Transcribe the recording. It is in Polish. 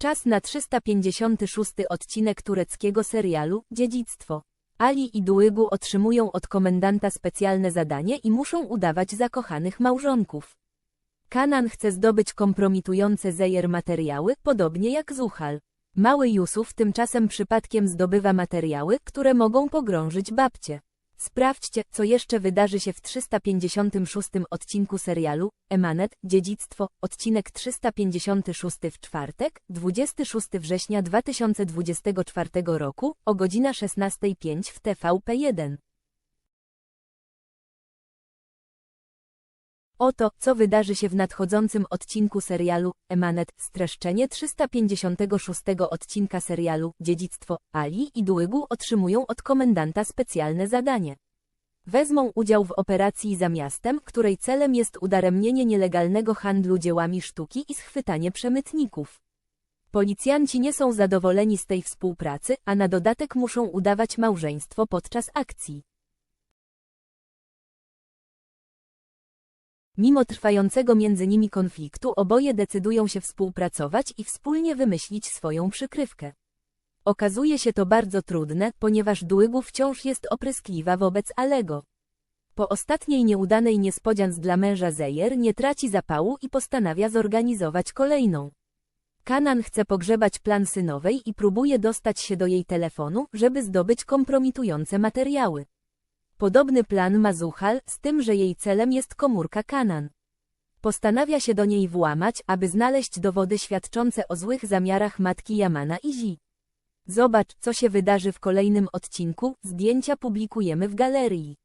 Czas na 356 odcinek tureckiego serialu Dziedzictwo. Ali i Dułygu otrzymują od komendanta specjalne zadanie i muszą udawać zakochanych małżonków. Kanan chce zdobyć kompromitujące Zejer materiały, podobnie jak Zuhal. Mały Jusuf tymczasem przypadkiem zdobywa materiały, które mogą pogrążyć babcię. Sprawdźcie, co jeszcze wydarzy się w 356 odcinku serialu Emanet, Dziedzictwo, odcinek 356 w czwartek, 26 września 2024 roku, o godzina 16.05 w TVP1. Oto, co wydarzy się w nadchodzącym odcinku serialu Emanet, streszczenie 356 odcinka serialu Dziedzictwo Ali i Dułygu otrzymują od komendanta specjalne zadanie. Wezmą udział w operacji za miastem, której celem jest udaremnienie nielegalnego handlu dziełami sztuki i schwytanie przemytników. Policjanci nie są zadowoleni z tej współpracy, a na dodatek muszą udawać małżeństwo podczas akcji. Mimo trwającego między nimi konfliktu oboje decydują się współpracować i wspólnie wymyślić swoją przykrywkę. Okazuje się to bardzo trudne, ponieważ Dłygu wciąż jest opryskliwa wobec Alego. Po ostatniej nieudanej niespodziance dla męża Zejer nie traci zapału i postanawia zorganizować kolejną. Kanan chce pogrzebać plan synowej i próbuje dostać się do jej telefonu, żeby zdobyć kompromitujące materiały. Podobny plan ma Zuhal, z tym, że jej celem jest komórka Kanan. Postanawia się do niej włamać, aby znaleźć dowody świadczące o złych zamiarach matki Jamana i Zi. Zobacz, co się wydarzy w kolejnym odcinku, zdjęcia publikujemy w galerii.